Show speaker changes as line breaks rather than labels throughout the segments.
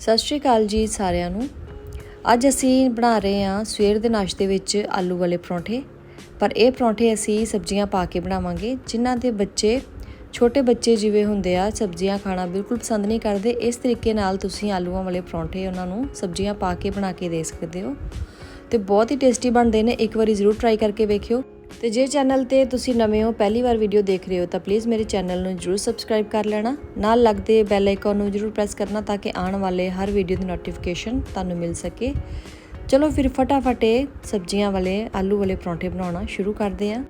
ਸਤਿ ਸ਼੍ਰੀ ਅਕਾਲ ਜੀ ਸਾਰਿਆਂ ਨੂੰ। ਅੱਜ ਅਸੀਂ ਬਣਾ ਰਹੇ ਹਾਂ ਸਵੇਰ ਦੇ ਨਾਸ਼ਤੇ ਵਿੱਚ ਆਲੂ ਵਾਲੇ ਪਰੌਂਠੇ। ਪਰ ਇਹ ਪਰੌਂਠੇ ਅਸੀਂ ਸਬਜ਼ੀਆਂ ਪਾ ਕੇ ਬਣਾਵਾਂਗੇ, ਜਿਨ੍ਹਾਂ ਦੇ ਬੱਚੇ, ਛੋਟੇ ਬੱਚੇ ਜਿਵੇਂ ਹੁੰਦੇ ਆ, ਸਬਜ਼ੀਆਂ ਖਾਣਾ ਬਿਲਕੁਲ ਪਸੰਦ ਨਹੀਂ ਕਰਦੇ। ਇਸ ਤਰੀਕੇ ਨਾਲ ਤੁਸੀਂ ਆਲੂਆਂ ਵਾਲੇ ਪਰੌਂਠੇ ਉਹਨਾਂ ਨੂੰ ਸਬਜ਼ੀਆਂ ਪਾ ਕੇ ਬਣਾ ਕੇ ਦੇ ਸਕਦੇ ਹੋ। ਤੇ ਬਹੁਤ ਹੀ ਟੇਸਟੀ ਬਣਦੇ ਨੇ, ਇੱਕ ਵਾਰੀ ਜ਼ਰੂਰ ਟਰਾਈ ਕਰਕੇ ਵੇਖਿਓ। ਤੇ ਜੇ ਚੈਨਲ ਤੇ ਤੁਸੀਂ ਨਵੇਂ ਹੋ, ਪਹਿਲੀ ਵਾਰ ਵੀਡੀਓ ਦੇਖ ਰਹੇ ਹੋ, ਤਾਂ ਪਲੀਜ਼ ਮੇਰੇ ਚੈਨਲ ਨੂੰ ਜਰੂਰ ਸਬਸਕ੍ਰਾਈਬ ਕਰ ਲੈਣਾ। ਨਾਲ ਲੱਗਦੇ ਬੈਲ ਆਈਕਨ ਨੂੰ ਜਰੂਰ ਪ੍ਰੈਸ ਕਰਨਾ ਤਾਂ ਕਿ ਆਉਣ ਵਾਲੇ ਹਰ ਵੀਡੀਓ ਦੀ ਨੋਟੀਫਿਕੇਸ਼ਨ ਤੁਹਾਨੂੰ ਮਿਲ ਸਕੇ। ਚਲੋ ਫਿਰ ਫਟਾਫਟ ਇਹ ਸਬਜ਼ੀਆਂ ਵਾਲੇ, ਆਲੂ ਵਾਲੇ ਪਰੌਂਠੇ ਬਣਾਉਣਾ ਸ਼ੁਰੂ ਕਰਦੇ ਹਾਂ।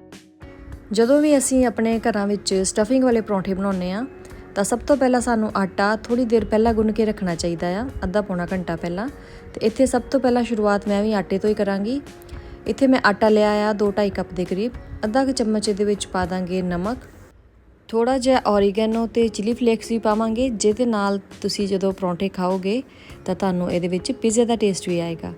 ਜਦੋਂ ਵੀ ਅਸੀਂ ਆਪਣੇ ਘਰਾਂ ਵਿੱਚ ਸਟਫਿੰਗ ਵਾਲੇ ਪਰੌਂਠੇ ਬਣਾਉਂਦੇ ਆ ਤਾਂ ਸਭ ਤੋਂ ਪਹਿਲਾਂ ਸਾਨੂੰ ਆਟਾ ਥੋੜੀ ਦੇਰ ਪਹਿਲਾਂ ਗੁੰਨ ਕੇ ਰੱਖਣਾ ਚਾਹੀਦਾ ਆ, ਅੱਧਾ ਪੌਣਾ ਘੰਟਾ ਪਹਿਲਾਂ। ਤੇ ਇੱਥੇ ਸਭ ਤੋਂ ਪਹਿਲਾਂ ਸ਼ੁਰੂਆਤ ਮੈਂ ਵੀ ਆਟੇ ਤੋਂ ਹੀ ਕਰਾਂਗੀ। ਇੱਥੇ ਮੈਂ ਆਟਾ ਲਿਆ ਆ 2.5 ਕੱਪ ਦੇ ਕਰੀਬ। ਅੱਧਾ ਕੁ ਚਮਚ ਇਹਦੇ ਵਿੱਚ ਪਾ ਦਾਂਗੇ ਨਮਕ। ਥੋੜਾ ਜਿਹਾ ਔਰੀਗੈਨੋ ਤੇ ਚਿਲੀ ਫਲੇਕਸ ਵੀ ਪਾਵਾਂਗੇ। ਜਿਹਦੇ ਨਾਲ ਤੁਸੀਂ ਜਦੋਂ ਪਰੌਂਠੇ ਖਾਓਗੇ, ਤਾਂ ਤੁਹਾਨੂੰ ਇਹਦੇ ਵਿੱਚ ਪੀਜ਼ੇ ਦਾ ਟੇਸਟ ਵੀ ਆਏਗਾ।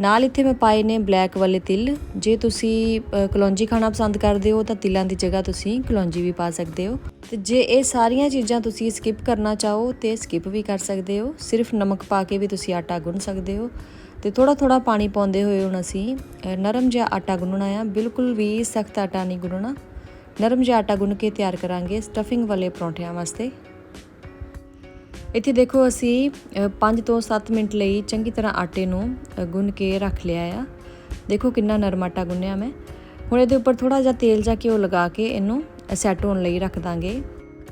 ਨਾਲ ਇੱਥੇ ਮੈਂ ਪਾਏ ਨੇ ਬਲੈਕ ਵਾਲੇ ਤਿਲ। ਜੇ ਤੁਸੀਂ ਕਲੌਂਜੀ ਖਾਣਾ ਪਸੰਦ ਕਰਦੇ ਹੋ, ਤਾਂ ਤਿਲਾਂ ਦੀ ਜਗ੍ਹਾ ਤੁਸੀਂ ਕਲੌਂਜੀ ਵੀ ਪਾ ਸਕਦੇ ਹੋ। ਤੇ ਜੇ ਇਹ ਸਾਰੀਆਂ ਚੀਜ਼ਾਂ ਤੁਸੀਂ ਸਕਿਪ ਕਰਨਾ ਚਾਹੋ, ਤੇ ਸਕਿਪ ਵੀ ਕਰ ਸਕਦੇ ਹੋ। ਸਿਰਫ ਨਮਕ ਪਾ ਕੇ ਵੀ ਤੁਸੀਂ ਆਟਾ ਗੁੰਨ ਸਕਦੇ ਹੋ। ਤੇ ਥੋੜਾ ਥੋੜਾ ਪਾਣੀ ਪਾਉਂਦੇ ਹੋਏ ਹੁਣ ਅਸੀਂ ਨਰਮ ਜਿਹਾ ਆਟਾ ਗੁੰਨਣਾ ਆ। ਬਿਲਕੁਲ ਵੀ ਸਖਤ ਆਟਾ ਨਹੀਂ ਗੁੰਨਣਾ। ਨਰਮ ਜਿਹਾ ਆਟਾ ਗੁੰਨ ਕੇ ਤਿਆਰ ਕਰਾਂਗੇ ਸਟਫਿੰਗ ਵਾਲੇ ਪਰੌਂਠਿਆਂ ਵਾਸਤੇ। ਇੱਥੇ ਦੇਖੋ ਅਸੀਂ 5 ਤੋਂ 7 ਮਿੰਟ ਲਈ ਚੰਗੀ ਤਰ੍ਹਾਂ ਆਟੇ ਨੂੰ ਗੁੰਨ ਕੇ ਰੱਖ ਲਿਆ ਆ। ਦੇਖੋ ਕਿੰਨਾ ਨਰਮ ਆਟਾ ਗੁੰਨਿਆ ਮੈਂ। ਹੁਣ ਇਹਦੇ ਉੱਪਰ ਥੋੜਾ ਜਿਹਾ ਤੇਲ ਜਾਂ ਘਿਓ ਲਗਾ ਕੇ ਇਹਨੂੰ ਸੈੱਟ ਹੋਣ ਲਈ ਰੱਖ ਦਾਂਗੇ।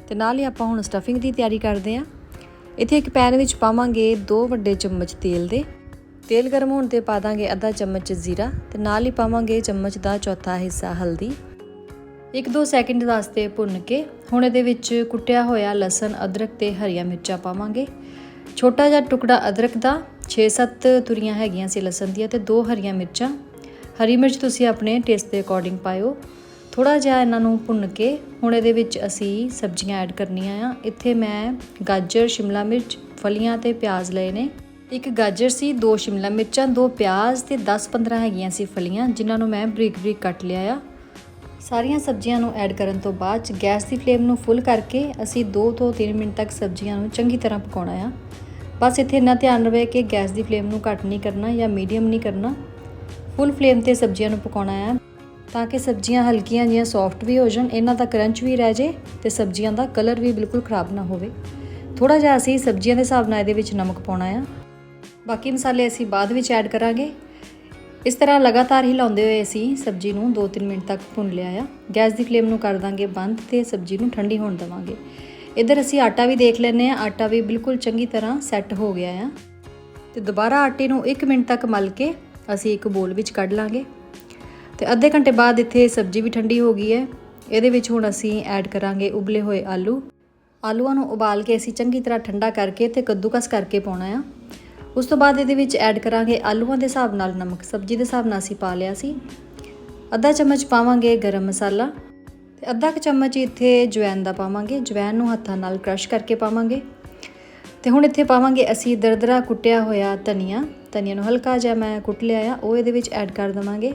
ਤੇ ਨਾਲ ਹੀ ਆਪਾਂ ਹੁਣ ਸਟਫਿੰਗ ਦੀ ਤਿਆਰੀ ਕਰਦੇ ਆ। ਇੱਥੇ ਇੱਕ ਪੈਨ ਵਿੱਚ ਪਾਵਾਂਗੇ 2 ਵੱਡੇ ਚਮਚ ਤੇਲ ਦੇ। ਤੇਲ ਗਰਮ ਹੋਣ ਤੇ ਪਾ ਦਾਂਗੇ ਅੱਧਾ ਚਮਚ ਜ਼ੀਰਾ ਤੇ ਨਾਲ ਹੀ ਪਾਵਾਂਗੇ ਚਮਚ ਦਾ ਚੌਥਾ ਹਿੱਸਾ ਹਲਦੀ। 1-2 ਸੈਕਿੰਡ ਵਾਸਤੇ ਭੁੰਨ ਕੇ, ਹੁਣ ਇਹਦੇ ਵਿੱਚ ਕੁੱਟਿਆ ਹੋਇਆ ਲਸਣ, ਅਦਰਕ ਤੇ ਹਰੀਆਂ ਮਿਰਚਾਂ ਪਾਵਾਂਗੇ। ਛੋਟਾ ਜਿਹਾ ਟੁਕੜਾ ਅਦਰਕ ਦਾ 6-7 ਤੁਰੀਆਂ ਹੈਗੀਆਂ ਸੀ ਲਸਣ ਦੀਆਂ ਤੇ ਦੋ ਹਰੀਆਂ ਮਿਰਚਾਂ। ਹਰੀ ਮਿਰਚ ਤੁਸੀਂ ਆਪਣੇ ਟੇਸਟ ਦੇ ਅਕੋਰਡਿੰਗ ਪਾਇਓ। ਥੋੜਾ ਜਿਹਾ ਇਹਨਾਂ ਨੂੰ ਭੁੰਨ ਕੇ, ਹੁਣ ਇਹਦੇ ਵਿੱਚ ਅਸੀਂ ਸਬਜ਼ੀਆਂ ਐਡ ਕਰਨੀਆਂ ਆ। ਇੱਥੇ ਮੈਂ ਗਾਜਰ, ਸ਼ਿਮਲਾ ਮਿਰਚ, ਫਲੀਆਂ ਤੇ ਪਿਆਜ਼ ਲਏ ਨੇ। ਇੱਕ ਗਾਜਰ ਸੀ, ਦੋ ਸ਼ਿਮਲਾ ਮਿਰਚਾਂ, ਦੋ ਪਿਆਜ਼ ਤੇ 10-15 ਹੈਗੀਆਂ ਸੀ ਫਲੀਆਂ, ਜਿਨ੍ਹਾਂ ਨੂੰ ਮੈਂ ਬਰੀਕ ਬਰੀਕ ਕੱਟ ਲਿਆ ਆ। ਸਾਰੀਆਂ ਸਬਜ਼ੀਆਂ ਨੂੰ ਐਡ ਕਰਨ ਤੋਂ ਬਾਅਦ 'ਚ ਗੈਸ ਦੀ ਫਲੇਮ ਨੂੰ ਫੁੱਲ ਕਰਕੇ ਅਸੀਂ 2 ਤੋਂ 3 ਮਿੰਟ ਤੱਕ ਸਬਜ਼ੀਆਂ ਨੂੰ ਚੰਗੀ ਤਰ੍ਹਾਂ ਪਕਾਉਣਾ ਆ। ਬਸ ਇੱਥੇ ਇੰਨਾ ਧਿਆਨ ਰਵੇ ਕਿ ਗੈਸ ਦੀ ਫਲੇਮ ਨੂੰ ਘੱਟ ਨਹੀਂ ਕਰਨਾ ਜਾਂ ਮੀਡੀਅਮ ਨਹੀਂ ਕਰਨਾ। ਫੁੱਲ ਫਲੇਮ ਤੇ ਸਬਜ਼ੀਆਂ ਨੂੰ ਪਕਾਉਣਾ ਆ ਤਾਂ ਕਿ ਸਬਜ਼ੀਆਂ ਹਲਕੀਆਂ ਜਿਹੀਆਂ ਸੌਫਟ ਵੀ ਹੋ ਜਾਣ, ਇਹਨਾਂ ਦਾ ਕਰੰਚ ਵੀ ਰਹਿ ਜੇ ਤੇ ਸਬਜ਼ੀਆਂ ਦਾ ਕਲਰ ਵੀ ਬਿਲਕੁਲ ਖਰਾਬ ਨਾ ਹੋਵੇ। ਥੋੜਾ ਜਿਹਾ ਅਸੀਂ ਸਬਜ਼ੀਆਂ ਦੇ ਹਿਸਾਬ ਨਾਲ ਇਹਦੇ ਵਿੱਚ ਨਮਕ ਪਾਉਣਾ ਆ। ਬਾਕੀ ਮਸਾਲੇ ਅਸੀਂ ਬਾਅਦ ਵਿੱਚ ਐਡ ਕਰਾਂਗੇ। ਇਸ ਤਰ੍ਹਾਂ ਲਗਾਤਾਰ ਹਿਲਾਉਂਦੇ ਹੋਏ ਅਸੀਂ ਸਬਜ਼ੀ ਨੂੰ 2-3 ਮਿੰਟ ਤੱਕ ਭੁੰਨ ਲਿਆ ਆ। ਗੈਸ ਦੀ ਫਲੇਮ ਨੂੰ ਕਰ ਦਾਂਗੇ ਬੰਦ ਤੇ ਸਬਜ਼ੀ ਨੂੰ ਠੰਡੀ ਹੋਣ ਦੇਵਾਂਗੇ। ਇੱਧਰ ਅਸੀਂ ਆਟਾ ਵੀ ਦੇਖ ਲੈਂਦੇ ਆ ਆਟਾ ਵੀ ਬਿਲਕੁਲ ਚੰਗੀ ਤਰ੍ਹਾਂ ਸੈੱਟ ਹੋ ਗਿਆ ਆ। ਤੇ ਦੁਬਾਰਾ ਆਟੇ ਨੂੰ 1 ਮਿੰਟ ਤੱਕ ਮਲ ਕੇ ਅਸੀਂ ਇੱਕ ਬੋਲ ਵਿੱਚ ਕੱਢ ਲਾਂਗੇ। ਤੇ ਅੱਧੇ ਘੰਟੇ ਬਾਅਦ ਇੱਥੇ ਸਬਜ਼ੀ ਵੀ ਠੰਡੀ ਹੋ ਗਈ ਹੈ। ਇਹਦੇ ਵਿੱਚ ਹੁਣ ਅਸੀਂ ਐਡ ਕਰਾਂਗੇ ਉਬਲੇ ਹੋਏ ਆਲੂ। ਆਲੂਆਂ ਨੂੰ ਉਬਾਲ ਕੇ ਅਸੀਂ ਚੰਗੀ ਤਰ੍ਹਾਂ ਠੰਡਾ ਕਰਕੇ ਤੇ ਕੱਦੂਕਸ ਕਰਕੇ ਪਾਉਣਾ ਆ। ਉਸ ਤੋਂ ਬਾਅਦ ਇਹਦੇ ਵਿੱਚ ਐਡ ਕਰਾਂਗੇ ਆਲੂਆਂ ਦੇ ਹਿਸਾਬ ਨਾਲ ਨਮਕ, ਸਬਜ਼ੀ ਦੇ ਹਿਸਾਬ ਨਾਲ ਅਸੀਂ ਪਾ ਲਿਆ ਸੀ। ਅੱਧਾ ਚਮਚ ਪਾਵਾਂਗੇ ਗਰਮ ਮਸਾਲਾ ਤੇ ਅੱਧਾ ਕੁ ਚਮਚ ਇੱਥੇ ਜਵੈਨ ਦਾ ਪਾਵਾਂਗੇ। ਜਵੈਨ ਨੂੰ ਹੱਥਾਂ ਨਾਲ ਕ੍ਰਸ਼ ਕਰਕੇ ਪਾਵਾਂਗੇ। ਤੇ ਹੁਣ ਇੱਥੇ ਪਾਵਾਂਗੇ ਅਸੀਂ ਦਰਦਰਾ ਕੁੱਟਿਆ ਹੋਇਆ ਧਨੀਆ। ਧਨੀਆ ਨੂੰ ਹਲਕਾ ਜਿਹਾ ਮੈਂ ਕੁੱਟ ਲਿਆ ਆ, ਉਹ ਇਹਦੇ ਵਿੱਚ ਐਡ ਕਰ ਦਵਾਂਗੇ।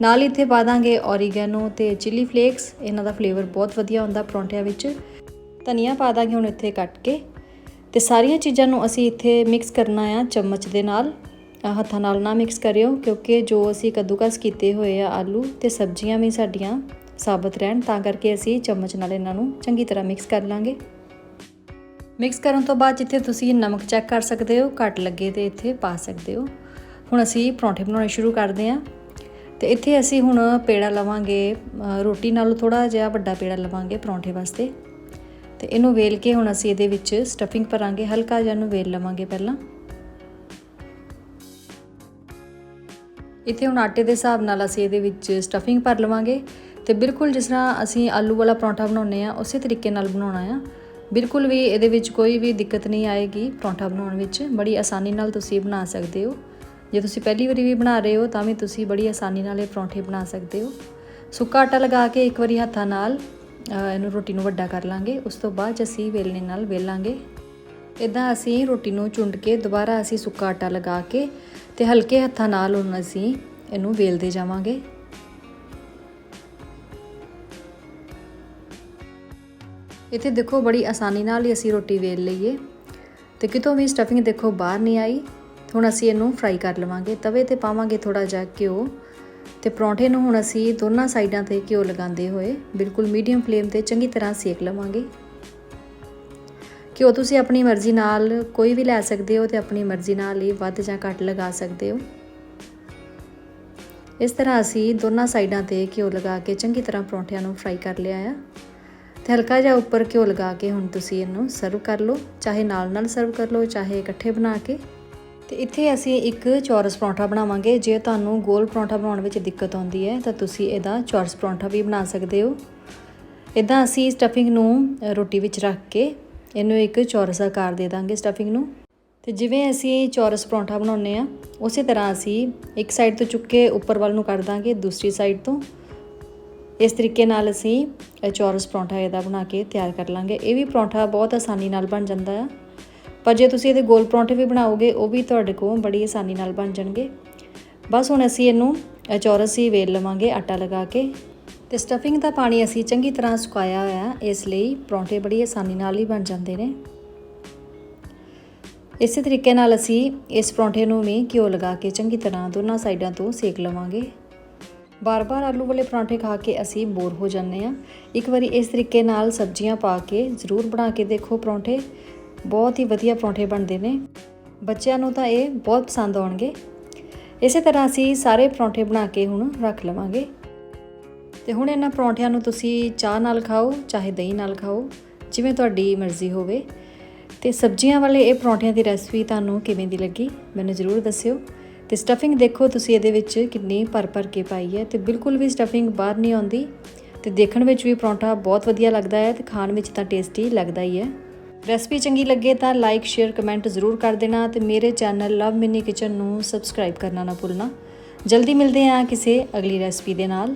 ਨਾਲ ਇੱਥੇ ਪਾ ਦਾਂਗੇ ਔਰੀਗੈਨੋ ਤੇ ਚਿਲੀ ਫਲੇਕਸ ਇਹਨਾਂ ਦਾ ਫਲੇਵਰ ਬਹੁਤ ਵਧੀਆ ਹੁੰਦਾ ਪਰੌਂਠਿਆਂ ਵਿੱਚ। ਧਨੀਆ ਪਾ ਦਾਂਗੇ ਹੁਣ ਇੱਥੇ ਕੱਟ ਕੇ। ਤੇ ਸਾਰੀਆਂ ਚੀਜ਼ਾਂ ਨੂੰ ਅਸੀਂ ਇੱਥੇ ਮਿਕਸ ਕਰਨਾ ਆ ਚਮਚ ਦੇ ਨਾਲ। ਹੱਥਾਂ ਨਾਲ ਨਾ ਮਿਕਸ ਕਰਿਓ, ਕਿਉਂਕਿ ਜੋ ਅਸੀਂ ਕੱਦੂਕਸ ਕੀਤੇ ਹੋਏ ਆ ਆਲੂ ਤੇ ਸਬਜ਼ੀਆਂ ਵੀ ਸਾਡੀਆਂ ਸਾਬਤ ਰਹਿਣ, ਤਾਂ ਕਰਕੇ ਅਸੀਂ ਚਮਚ ਨਾਲ ਇਹਨਾਂ ਨੂੰ ਚੰਗੀ ਤਰ੍ਹਾਂ ਮਿਕਸ ਕਰ ਲਾਂਗੇ। ਮਿਕਸ ਕਰਨ ਤੋਂ ਬਾਅਦ ਜਿੱਥੇ ਤੁਸੀਂ ਨਮਕ ਚੈੱਕ ਕਰ ਸਕਦੇ ਹੋ, ਘੱਟ ਲੱਗੇ ਤੇ ਇੱਥੇ ਪਾ ਸਕਦੇ ਹੋ। ਹੁਣ ਅਸੀਂ ਪਰੌਂਠੇ ਬਣਾਉਣੇ ਸ਼ੁਰੂ ਕਰਦੇ ਹਾਂ। ਤੇ ਇੱਥੇ ਅਸੀਂ ਹੁਣ ਪੇੜਾ ਲਵਾਂਗੇ ਰੋਟੀ ਨਾਲੋਂ ਥੋੜਾ ਜਿਹਾ ਵੱਡਾ ਪੇੜਾ ਲਵਾਂਗੇ ਪਰੌਂਠੇ ਵਾਸਤੇ। ਤੇ ਇਹਨੂੰ ਵੇਲ ਕੇ ਹੁਣ ਅਸੀਂ ਇਹਦੇ ਵਿੱਚ ਸਟਫਿੰਗ ਭਰਾਂਗੇ। ਹਲਕਾ ਜਿਹਾ ਨੂੰ ਵੇਲ ਲਵਾਂਗੇ ਪਹਿਲਾਂ। ਇੱਥੇ ਹੁਣ ਆਟੇ ਦੇ ਹਿਸਾਬ ਨਾਲ ਅਸੀਂ ਇਹਦੇ ਵਿੱਚ ਸਟਫਿੰਗ ਭਰ ਲਵਾਂਗੇ ਤੇ ਬਿਲਕੁਲ ਜਿਸ ਤਰ੍ਹਾਂ ਅਸੀਂ ਆਲੂ ਵਾਲਾ ਪਰੌਂਠਾ ਬਣਾਉਂਦੇ ਆ ਉਸੇ ਤਰੀਕੇ ਨਾਲ ਬਣਾਉਣਾ ਆ। ਬਿਲਕੁਲ ਵੀ ਇਹਦੇ ਵਿੱਚ ਕੋਈ ਵੀ ਦਿੱਕਤ ਨਹੀਂ ਆਏਗੀ ਪਰੌਂਠਾ ਬਣਾਉਣ ਵਿੱਚ। ਬੜੀ ਆਸਾਨੀ ਨਾਲ ਤੁਸੀਂ ਬਣਾ ਸਕਦੇ ਹੋ। ਜੇ ਤੁਸੀਂ ਪਹਿਲੀ ਵਾਰੀ ਵੀ ਬਣਾ ਰਹੇ ਹੋ, ਤਾਂ ਵੀ ਤੁਸੀਂ ਬੜੀ ਆਸਾਨੀ ਨਾਲ ਇਹ ਪਰੌਂਠੇ ਬਣਾ ਸਕਦੇ ਹੋ। ਸੁੱਕਾ ਆਟਾ ਲਗਾ ਕੇ ਇੱਕ ਵਾਰੀ ਹੱਥਾਂ ਨਾਲ ਇਹਨੂੰ ਰੋਟੀ ਨੂੰ ਵੱਡਾ ਕਰ ਲਾਂਗੇ। ਉਸ ਤੋਂ ਬਾਅਦ 'ਚ ਅਸੀਂ ਵੇਲਣੇ ਨਾਲ ਵੇਲਾਂਗੇ। ਇਦਾਂ ਅਸੀਂ ਰੋਟੀ ਨੂੰ ਚੁੰਡ ਕੇ ਦੁਬਾਰਾ ਅਸੀਂ ਸੁੱਕਾ ਆਟਾ ਲਗਾ ਕੇ ਤੇ ਹਲਕੇ ਹੱਥਾਂ ਨਾਲ ਹੁਣ ਅਸੀਂ ਇਹਨੂੰ ਵੇਲਦੇ ਜਾਵਾਂਗੇ। ਇੱਥੇ ਦੇਖੋ ਬੜੀ ਆਸਾਨੀ ਨਾਲ ਹੀ ਅਸੀਂ ਰੋਟੀ ਵੇਲ ਲਈਏ। ਤੇ ਕਿਤੋਂ ਵੀ ਸਟਫਿੰਗ ਦੇਖੋ ਬਾਹਰ ਨਹੀਂ ਆਈ। ਹੁਣ ਅਸੀਂ ਇਹਨੂੰ ਫਰਾਈ ਕਰ ਲਵਾਂਗੇ। ਤਵੇ ਤੇ ਪਾਵਾਂਗੇ ਥੋੜਾ ਜਿਹਾ ਘਿਓ। ਤੇ ਪਰੌਂਠੇ ਨੂੰ ਹੁਣ ਅਸੀਂ ਦੋਨਾਂ ਸਾਈਡਾਂ ਤੇ ਘਿਓ ਲਗਾਉਂਦੇ ਹੋਏ ਬਿਲਕੁਲ ਮੀਡੀਅਮ ਫਲੇਮ ਤੇ ਚੰਗੀ ਤਰ੍ਹਾਂ ਸੇਕ ਲਵਾਂਗੇ। ਘਿਓ ਤੁਸੀਂ ਆਪਣੀ ਮਰਜ਼ੀ ਨਾਲ ਕੋਈ ਵੀ ਲੈ ਸਕਦੇ ਹੋ ਤੇ ਆਪਣੀ ਮਰਜ਼ੀ ਨਾਲ ਹੀ ਵੱਧ ਜਾਂ ਘੱਟ ਲਗਾ ਸਕਦੇ ਹੋ। ਇਸ ਤਰ੍ਹਾਂ ਅਸੀਂ ਦੋਨਾਂ ਸਾਈਡਾਂ ਤੇ ਘਿਓ ਲਗਾ ਕੇ ਚੰਗੀ ਤਰ੍ਹਾਂ ਪਰੌਂਠਿਆਂ ਨੂੰ ਫਰਾਈ ਕਰ ਲਿਆ ਆ। ਤੇ ਹਲਕਾ ਜਿਹਾ ਉੱਪਰ ਘਿਓ ਲਗਾ ਕੇ ਹੁਣ ਤੁਸੀਂ ਇਹਨੂੰ ਸਰਵ ਕਰ ਲਓ, ਚਾਹੇ ਨਾਲ ਨਾਲ ਸਰਵ ਕਰ ਲਓ, ਚਾਹੇ ਇਕੱਠੇ ਬਣਾ ਕੇ। ਤੇ ਇੱਥੇ ਅਸੀਂ ਇੱਕ ਚੌਰਸ ਪਰੌਂਠਾ ਬਣਾਵਾਂਗੇ। ਜੇ ਤੁਹਾਨੂੰ ਗੋਲ ਪਰੌਂਠਾ ਬਣਾਉਣ ਵਿੱਚ ਦਿੱਕਤ ਆਉਂਦੀ ਹੈ, ਤਾਂ ਤੁਸੀਂ ਇਹਦਾ ਚੌਰਸ ਪਰੌਂਠਾ ਵੀ ਬਣਾ ਸਕਦੇ ਹੋ। ਇਦਾਂ ਅਸੀਂ ਸਟਫਿੰਗ ਨੂੰ ਰੋਟੀ ਵਿੱਚ ਰੱਖ ਕੇ ਇਹਨੂੰ ਇੱਕ ਚੌਰਸ ਆਕਾਰ ਦੇ ਦਾਂਗੇ ਸਟਫਿੰਗ ਨੂੰ। ਤੇ ਜਿਵੇਂ ਅਸੀਂ ਚੌਰਸ ਪਰੌਂਠਾ ਬਣਾਉਂਦੇ ਆ ਉਸੇ ਤਰ੍ਹਾਂ ਅਸੀਂ ਇੱਕ ਸਾਈਡ ਤੋਂ ਚੁੱਕ ਕੇ ਉੱਪਰ ਵੱਲ ਨੂੰ ਕਰ ਦਾਂਗੇ, ਦੂਸਰੀ ਸਾਈਡ ਤੋਂ। ਇਸ ਤਰੀਕੇ ਨਾਲ ਅਸੀਂ ਚੌਰਸ ਪਰੌਂਠਾ ਇਹਦਾ ਬਣਾ ਕੇ ਤਿਆਰ ਕਰ ਲਾਂਗੇ। ਇਹ ਵੀ ਪਰੌਂਠਾ ਬਹੁਤ ਆਸਾਨੀ ਨਾਲ ਬਣ ਜਾਂਦਾ ਆ। ਪਰ ਜੇ ਤੁਸੀਂ ਇਹਦੇ ਗੋਲ ਪਰੌਂਠੇ ਵੀ ਬਣਾਓਗੇ, ਉਹ ਵੀ ਤੁਹਾਡੇ ਕੋਲ ਬੜੀ ਆਸਾਨੀ ਨਾਲ ਬਣ ਜਾਣਗੇ। ਬਸ ਹੁਣ ਅਸੀਂ ਇਹਨੂੰ ਚੌਰਸ ਹੀ ਵੇਲ ਲਵਾਂਗੇ ਆਟਾ ਲਗਾ ਕੇ। ਤੇ ਸਟਫਿੰਗ ਦਾ ਪਾਣੀ ਅਸੀਂ ਚੰਗੀ ਤਰ੍ਹਾਂ ਸੁਕਾਇਆ ਹੋਇਆ ਇਸ ਲਈ ਪਰੌਂਠੇ ਬੜੀ ਆਸਾਨੀ ਨਾਲ ਹੀ ਬਣ ਜਾਂਦੇ ਨੇ। ਇਸੇ ਤਰੀਕੇ ਨਾਲ ਅਸੀਂ ਇਸ ਪਰੌਂਠੇ ਨੂੰ ਵੀ ਘਿਓ ਲਗਾ ਕੇ ਚੰਗੀ ਤਰ੍ਹਾਂ ਦੋਨਾਂ ਸਾਈਡਾਂ ਤੋਂ ਸੇਕ ਲਵਾਂਗੇ। ਬਾਰ-ਬਾਰ ਆਲੂ ਵਾਲੇ ਪਰੌਂਠੇ ਖਾ ਕੇ ਅਸੀਂ ਬੋਰ ਹੋ ਜਾਂਦੇ ਆ ਇੱਕ ਵਾਰੀ ਇਸ ਤਰੀਕੇ ਨਾਲ ਸਬਜ਼ੀਆਂ ਪਾ ਕੇ ਜ਼ਰੂਰ ਬਣਾ ਕੇ ਦੇਖੋ ਪਰੌਂਠੇ। ਬਹੁਤ ਹੀ ਵਧੀਆ ਪਰੌਂਠੇ ਬਣਦੇ ਨੇ। ਬੱਚਿਆਂ ਨੂੰ ਤਾਂ ਇਹ ਬਹੁਤ ਪਸੰਦ ਆਉਣਗੇ। ਇਸੇ ਤਰ੍ਹਾਂ ਅਸੀਂ ਸਾਰੇ ਪਰੌਂਠੇ ਬਣਾ ਕੇ ਹੁਣ ਰੱਖ ਲਵਾਂਗੇ। ਤੇ ਹੁਣ ਇਹਨਾਂ ਪਰੌਂਠਿਆਂ ਨੂੰ ਤੁਸੀਂ ਚਾਹ ਨਾਲ ਖਾਓ, ਚਾਹੇ ਦਹੀਂ ਨਾਲ ਖਾਓ, ਜਿਵੇਂ ਤੁਹਾਡੀ ਮਰਜ਼ੀ ਹੋਵੇ। ਤੇ ਸਬਜ਼ੀਆਂ ਵਾਲੇ ਇਹ ਪਰੌਂਠਿਆਂ ਦੀ ਰੈਸਪੀ ਤੁਹਾਨੂੰ ਕਿਵੇਂ ਦੀ ਲੱਗੀ, ਮੈਨੂੰ ਜ਼ਰੂਰ ਦੱਸਿਓ। ਤੇ ਸਟਫਿੰਗ ਦੇਖੋ ਤੁਸੀਂ ਇਹਦੇ ਵਿੱਚ ਕਿੰਨੀ ਭਰ ਭਰ ਕੇ ਪਾਈ ਹੈ ਤੇ ਬਿਲਕੁਲ ਵੀ ਸਟਫਿੰਗ ਬਾਹਰ ਨਹੀਂ ਆਉਂਦੀ। ਤੇ ਦੇਖਣ ਵਿੱਚ ਵੀ ਪਰੌਂਠਾ ਬਹੁਤ ਵਧੀਆ ਲੱਗਦਾ ਹੈ ਤੇ ਖਾਣ ਵਿੱਚ ਤਾਂ ਟੇਸਟੀ ਲੱਗਦਾ ਹੀ ਹੈ। ਰੈਸਪੀ ਚੰਗੀ ਲੱਗੇ ਤਾਂ ਲਾਈਕ, ਸ਼ੇਅਰ, ਕਮੈਂਟ ਜ਼ਰੂਰ ਕਰ ਦੇਣਾ ਤੇ ਮੇਰੇ ਚੈਨਲ ਲਵ ਮਿੰਨੀ ਕਿਚਨ ਨੂੰ ਸਬਸਕ੍ਰਾਈਬ ਕਰਨਾ ਨਾ ਭੁੱਲਣਾ। ਜਲਦੀ ਮਿਲਦੇ ਹਾਂ ਕਿਸੇ ਅਗਲੀ ਰੈਸਪੀ ਦੇ ਨਾਲ।